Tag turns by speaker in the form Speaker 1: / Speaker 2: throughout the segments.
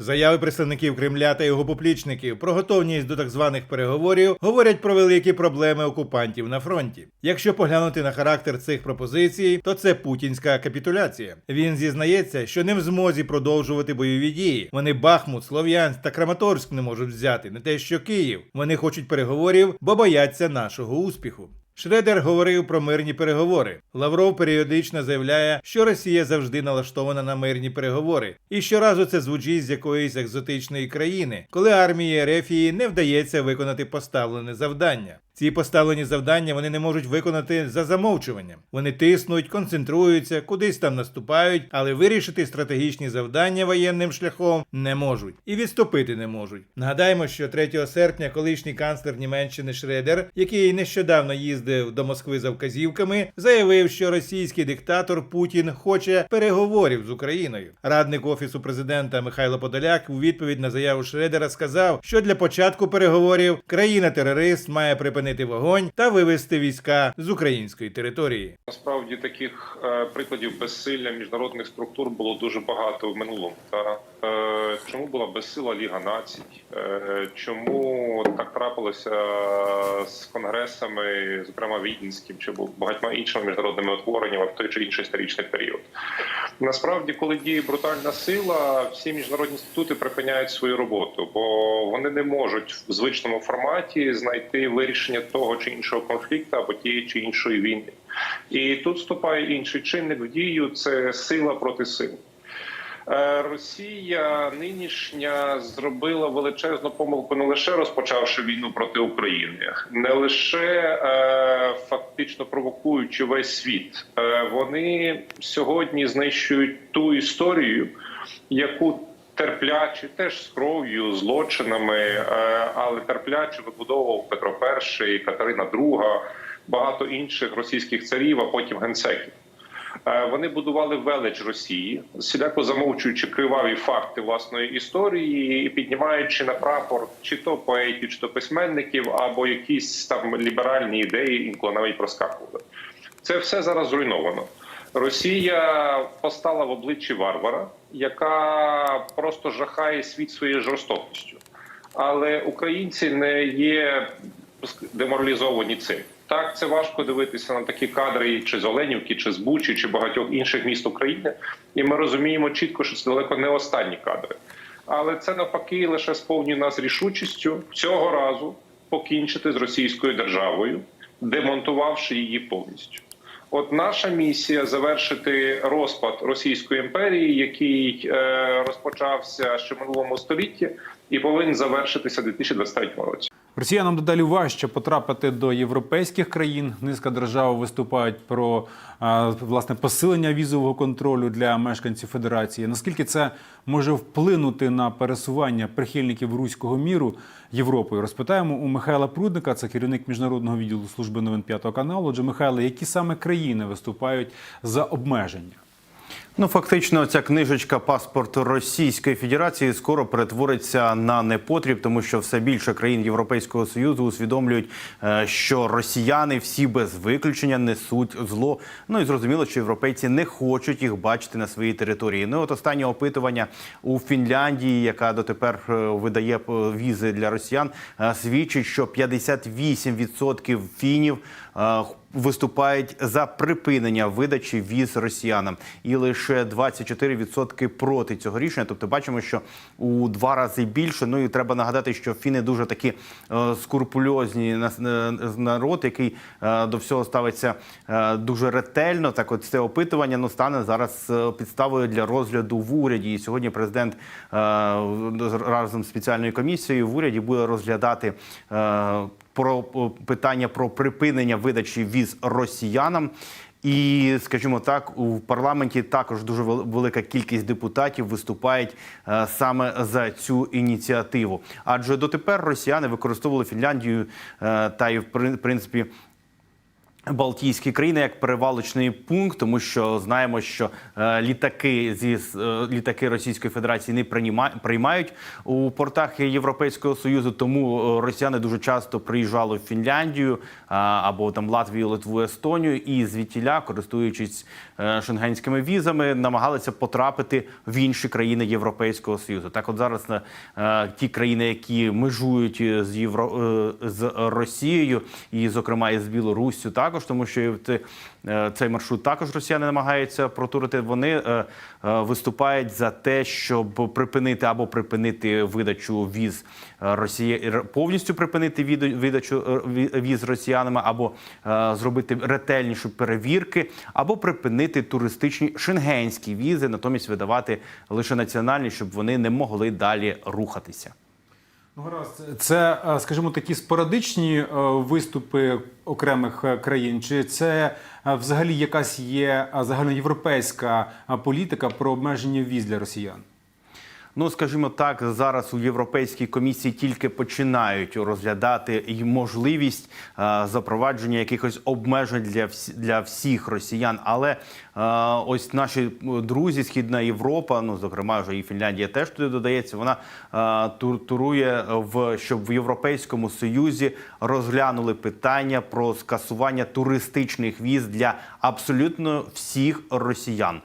Speaker 1: Заяви представників Кремля та його поплічників про готовність до так званих переговорів говорять про великі проблеми окупантів на фронті. Якщо поглянути на характер цих пропозицій, то це путінська капітуляція. Він зізнається, що не в змозі продовжувати бойові дії. Вони Бахмут, Слов'янськ та Краматорськ не можуть взяти, не те, що Київ. Вони хочуть переговорів, бо бояться нашого успіху. Шредер говорив про мирні переговори. Лавров періодично заявляє, що Росія завжди налаштована на мирні переговори, і щоразу це звучить з якоїсь екзотичної країни, коли армії Ерефії не вдається виконати поставлене завдання. Ці поставлені завдання вони не можуть виконати за замовчуванням. Вони тиснуть, концентруються, кудись там наступають, але вирішити стратегічні завдання воєнним шляхом не можуть і відступити не можуть. Нагадаємо, що 3 серпня колишній канцлер Німеччини Шредер, який нещодавно їздив до Москви за вказівками, заявив, що російський диктатор Путін хоче переговорів з Україною. Радник офісу президента Михайло Подоляк у відповідь на заяву Шредера сказав, що для початку переговорів країна-терорист має припинити вогонь та вивести війська з української території.
Speaker 2: Насправді таких е, прикладів безсилля міжнародних структур було дуже багато в минулому. Та е, чому була безсила Ліга Націй? Е, чому так трапилося з конгресами, зокрема Віденським чи багатьма іншими міжнародними утвореннями в той чи інший історичний період? Насправді, коли діє брутальна сила, всі міжнародні інститути припиняють свою роботу, бо вони не можуть в звичному форматі знайти вирішення того чи іншого конфлікту або тієї чи іншої війни. І тут вступає інший чинник в дію: це сила проти сили. Е, Росія нинішня зробила величезну помилку, не лише розпочавши війну проти України, не лише е, фактично провокуючи весь світ. Е, вони сьогодні знищують ту історію, яку терпляче, теж з кров'ю, злочинами, е, але терпляче вибудовував Петро І, Катерина II, багато інших російських царів, а потім генсеків. Е, Вони будували велич Росії, всіляко замовчуючи криваві факти власної історії і піднімаючи на прапор чи то поетів, чи то письменників, або якісь там ліберальні ідеї, інколи навіть проскакували. Це все зараз зруйновано. Росія постала в обличчі варвара, яка просто жахає світ своєю жорстокістю. Але українці не є деморалізовані цим. Так, це важко дивитися на такі кадри, чи з Оленівки, чи з Бучі, чи багатьох інших міст України. І ми розуміємо чітко, що це далеко не останні кадри. Але це навпаки лише сповнює нас рішучістю цього разу покінчити з російською державою, демонтувавши її повністю. От наша місія завершити розпад Російської імперії, який е, розпочався ще минулому столітті, і повинен завершитися в 2023 році.
Speaker 3: Росіянам дедалі важче потрапити до європейських країн. Низка держав виступають про власне посилення візового контролю для мешканців Федерації. Наскільки це може вплинути на пересування прихильників руського міру Європою? Розпитаємо у Михайла Прудника, це керівник міжнародного відділу служби новин п'ятого каналу. Отже, Михайло, які саме країни виступають за обмеження?
Speaker 4: Ну, фактично, ця книжечка паспорту Російської Федерації скоро перетвориться на непотріб, тому що все більше країн Європейського союзу усвідомлюють, е, що росіяни всі без виключення несуть зло. Ну і зрозуміло, що європейці не хочуть їх бачити на своїй території. Ну, от останнє опитування у Фінляндії, яка дотепер е, видає е, візи для росіян, свідчить, що 58% фінів виступають за припинення видачі віз росіянам, і лише 24% проти цього рішення. Тобто, бачимо, що у два рази більше. Ну і треба нагадати, що фіни дуже такі е, скрупульозні нас- е, народ, який е, до всього ставиться дуже ретельно. Так, от це опитування ну стане зараз підставою для розгляду в уряді. І сьогодні президент разом з спеціальною комісією в уряді буде розглядати. Про питання про припинення видачі віз росіянам. І, скажімо так, у парламенті також дуже велика кількість депутатів виступають е, саме за цю ініціативу. Адже дотепер росіяни використовували Фінляндію е, та й в прин- принципі Балтійські країни як перевалочний пункт, тому що знаємо, що е, літаки зі е, літаки Російської Федерації не прийма- приймають у портах Європейського союзу. Тому е, росіяни дуже часто приїжджали в Фінляндію а, або там Латвію, Литву, Естонію, і звідтіля, користуючись е, шенгенськими візами, намагалися потрапити в інші країни Європейського союзу. Так, от зараз е, ті країни, які межують з Євро е, з Росією, і зокрема із Білоруссю, також тому, що е, цей маршрут також росіяни намагаються протурити. Вони е, е, виступають за те, щоб припинити або припинити видачу віз Росії повністю припинити видачу віз росіянами, або зробити ретельніші перевірки, або припинити туристичні шенгенські візи, натомість видавати лише національні, щоб вони не могли далі рухатися.
Speaker 3: Ну. Це, е, скажімо, такі спорадичні е, виступи окремих е, країн, чи це взагалі якась є загальноєвропейська політика про обмеження віз для росіян?
Speaker 4: Ну, скажімо так, зараз у Європейській комісії тільки починають розглядати і можливість е, запровадження якихось обмежень для всі, для всіх росіян. Але е, ось наші е, друзі, Східна Європа, ну зокрема вже і Фінляндія теж туди додається. Вона е, тур- турує в щоб в Європейському Союзі розглянули питання про скасування туристичних віз для абсолютно всіх росіян.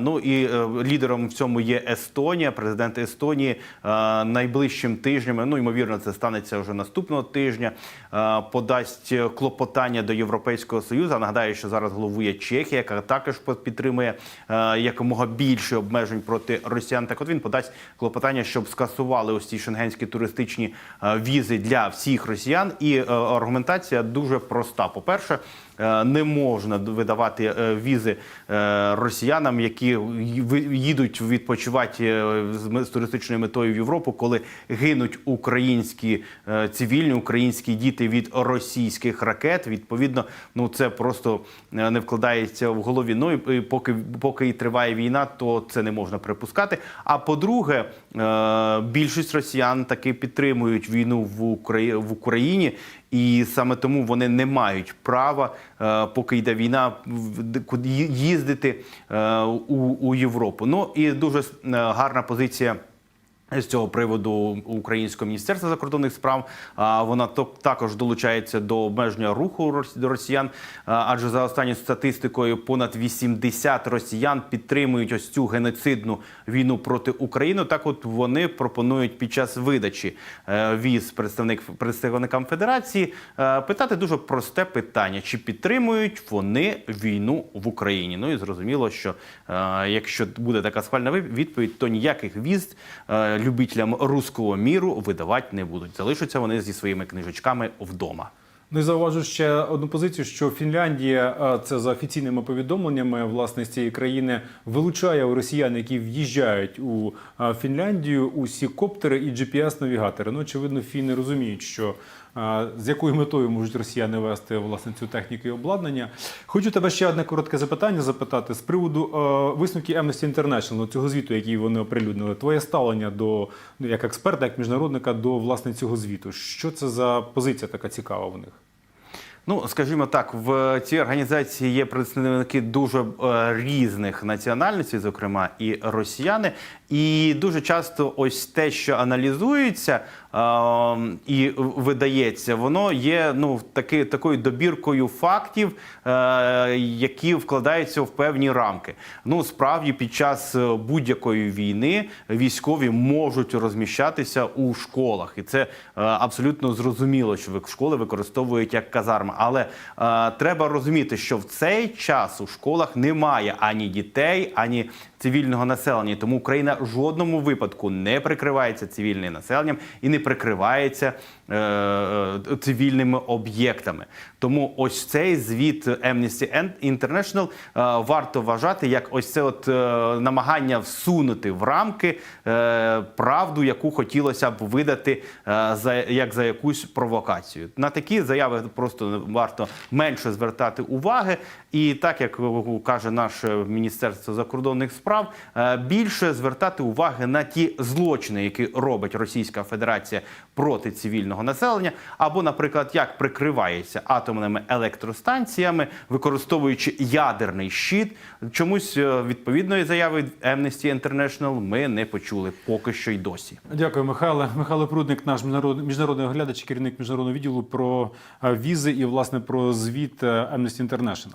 Speaker 4: Ну і лідером в цьому є Естонія. Президент Естонії е, найближчим тижнями, ну ймовірно, це станеться вже наступного тижня. е, Подасть клопотання до Європейського союзу. Нагадаю, що зараз головує Чехія, яка також підтримує е, якомога більше обмежень проти росіян. Так, от він подасть клопотання, щоб скасували ось ці шенгенські туристичні візи для всіх росіян. І аргументація дуже проста. По перше. Е, Не можна видавати е, візи е, росіянам, які їдуть відпочивати з туристичною метою в Європу, коли гинуть українські цивільні українські діти від російських ракет. Відповідно, ну це просто не вкладається в голові. Ну і поки поки і триває війна, то це не можна припускати. А по-друге, більшість росіян таки підтримують війну в Україні. І саме тому вони не мають права, е, поки йде війна, їздити е, у, у Європу. Ну і дуже е, гарна позиція. З цього приводу Українського міністерства закордонних справ вона також долучається до обмеження руху росіян. Адже за останньою статистикою понад 80 росіян підтримують ось цю геноцидну війну проти України. Так, от вони пропонують під час видачі е, віз представник представникам Федерації е, питати дуже просте питання: чи підтримують вони війну в Україні? Ну і зрозуміло, що е, якщо буде така схвальна відповідь, то ніяких віз любителям руського міру видавати не будуть. Залишаться вони зі своїми книжечками вдома.
Speaker 3: Ну і зауважу ще одну позицію, що Фінляндія, е, це за офіційними повідомленнями, власне, з цієї країни вилучає у росіян, які в'їжджають у е, Фінляндію, усі коптери і GPS-навігатори. Ну, очевидно, фіни розуміють, що е, з якою метою можуть росіяни вести власне цю техніку і обладнання. Хочу тебе ще одне коротке запитання запитати з приводу висновків Amnesty International, цього звіту, який вони оприлюднили. Твоє ставлення до ну, як експерта, як міжнародника до власне цього звіту. Що це за позиція така цікава в них?
Speaker 4: Ну, скажімо так, в цій організації є представники дуже е, різних національностей, зокрема і росіяни. І дуже часто ось те, що аналізується е, і видається, воно є ну таки такою добіркою фактів, е, які вкладаються в певні рамки. Ну, справді, під час е, будь-якої війни військові можуть розміщатися у школах, і це е, абсолютно зрозуміло, що школи використовують як казарми. Але е, треба розуміти, що в цей час у школах немає ані дітей, ані цивільного населення. Тому Україна жодному випадку не прикривається цивільним населенням і не прикривається цивільними об'єктами. Тому ось цей звіт Amnesty International е, варто вважати як ось це от е, намагання всунути в рамки е, правду, яку хотілося б видати е, за як за якусь провокацію. На такі заяви просто варто менше звертати уваги. І так як е, каже наше міністерство закордонних справ, е, більше звертати уваги на ті злочини, які робить Російська Федерація проти цивільного населення, або, наприклад, як прикривається атомними електростанціями, використовуючи ядерний щит. Чомусь е, відповідної заяви Amnesty International ми не почули поки що й досі.
Speaker 3: Дякую, Михайле. Михайло Прудник, наш міжнародний міжнародний оглядач, керівник міжнародного відділу про е, візи і власне про звіт е, Amnesty International.